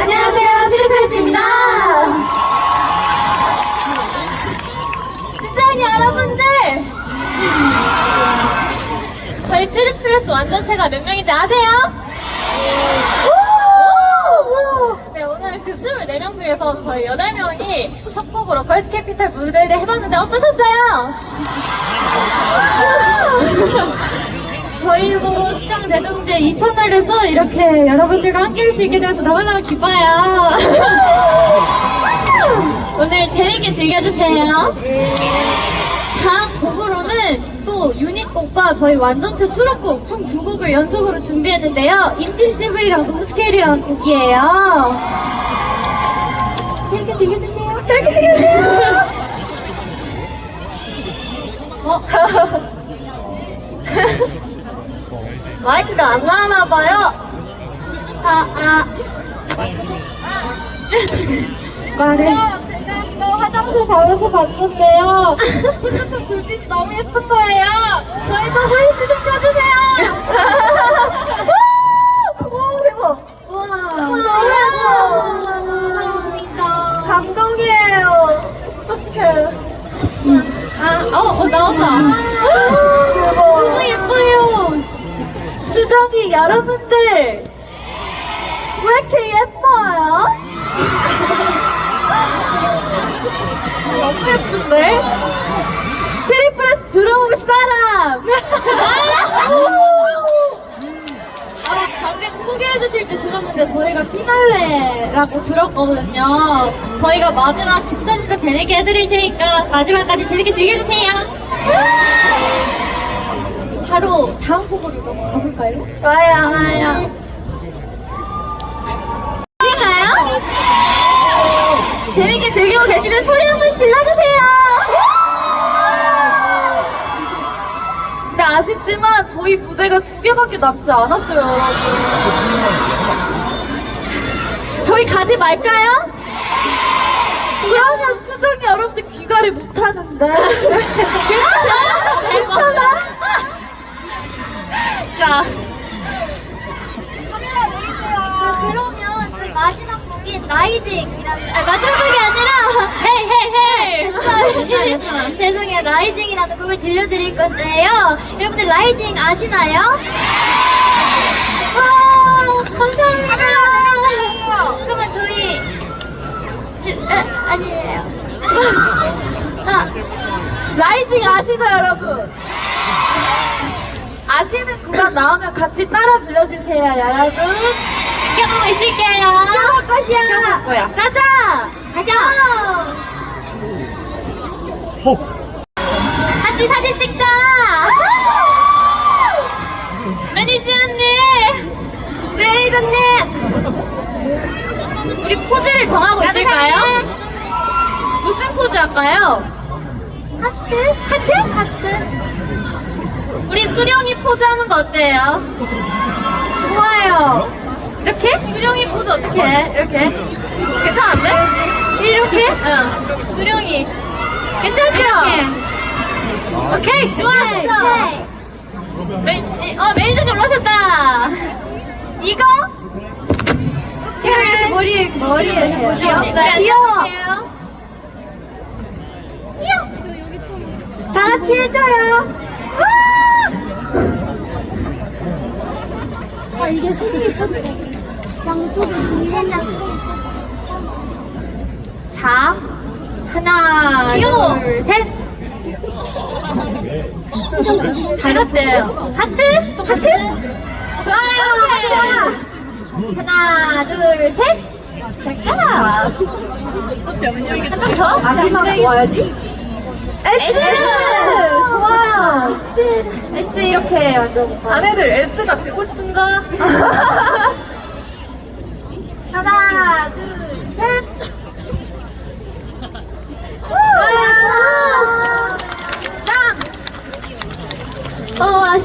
안녕하세요. 트리플스입니다. 진짜니 여러분들! 저희 트리플스 완전체가 몇 명인지 아세요? 네, 오늘 그 24명 중에서 저희 8명이 첫 곡으로 걸스 캐피탈 무대를 해봤는데 어떠셨어요? 수장 대동제 이터널에서 이렇게 여러분들과 함께 할 수 있게 돼서 너무너무 기뻐요. 오늘 재밌게 즐겨주세요. 다음 곡으로는 또 유닛곡과 저희 완전체 수록곡 총 두 곡을 연속으로 준비했는데요. 인비시블이라고 스케일이라는 곡이에요. 재밌게 즐겨주세요. 재밌게 즐겨주세요. 어? 마이크가 안 나와나봐요. 아, 아. 말해. 제가 화장실 가면서 봤는데요. 핸드폰 불빛이 너무 예쁜 거예요. 저희도 후리스 좀 켜주세요. 오, 대박. 우와. 감사합니다. 감동이에요. 어떡해. 아, 어, 어, 나왔다. 수정이 여러분들. 왜 이렇게 예뻐요? 너무 예쁜데? 트리플스 들어올 사람! 아, 방금 소개해주실 때 들었는데 저희가 피날레라고 들었거든요. 저희가 마지막 직전인데 재밌게 해드릴 테니까 마지막까지 재밌게 즐겨주세요. 바로 다음 곡으로 넘어가볼까요? 좋아요, 좋아요. 신나요? 재밌게 즐기고 계시면 소리 한 번 질러주세요. 근데 아쉽지만 저희 무대가 두 개밖에 남지 않았어요, 여러분. 저희 가지 말까요? 그러면 수정이 여러분들 귀가를 못하는데. 죄송해요. 라이징이라는 곡을 들려드릴 건데요. 여러분들 라이징 아시나요? 와, 감사합니다. 그러면 저희, 주, 아, 아니에요. 아, 라이징 아시죠, 여러분? 아시는 구간 나오면 같이 따라 불러주세요, 여러분. 지켜보고 있을게요. 지켜볼 것이야. 지켜볼 거야. 가자! 가자. 같이 사진 찍자! 매니저 언니! 매니저님! 우리 포즈를 정하고 있을까요? 무슨 포즈 할까요? 하트? 하트? 하트? 우리 수령이 포즈 하는 거 어때요? 좋아요. 이렇게? 수령이 포즈 어떻게 해? 이렇게? 괜찮은데? 이렇게? 응. 수령이. 괜찮죠? 오케이, 좋았어. 네. 매, 어, 매니저님 오셨다. 이거? 이렇게 머리에, 머리에 귀여워. 귀여워. 다 같이 해줘요. 아, 이게 소리 예뻐서 양쪽이 세장 자, 하나, 귀여워. 둘, 셋. 잘했대요. 하트? 하트? 좋아요. 하나, 둘, 셋. 잘가. 한장 더? 마지막 와야지. S! 좋아요. S. S 이렇게 만들어볼까요? 자네들 S가 되고 싶은가? 하나, 둘, 셋.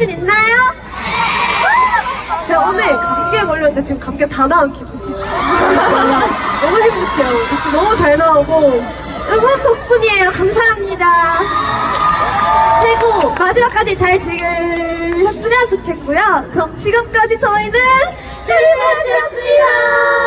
자신 있나요? 제가 오늘 감기에 걸렸는데 지금 감기가 다 나은 기분 너무 행복해요. 이렇게 너무 잘 나오고 응원 덕분이에요. 감사합니다. 최고! 마지막까지 잘 즐기셨으면 좋겠고요. 그럼 지금까지 저희는 감사합니다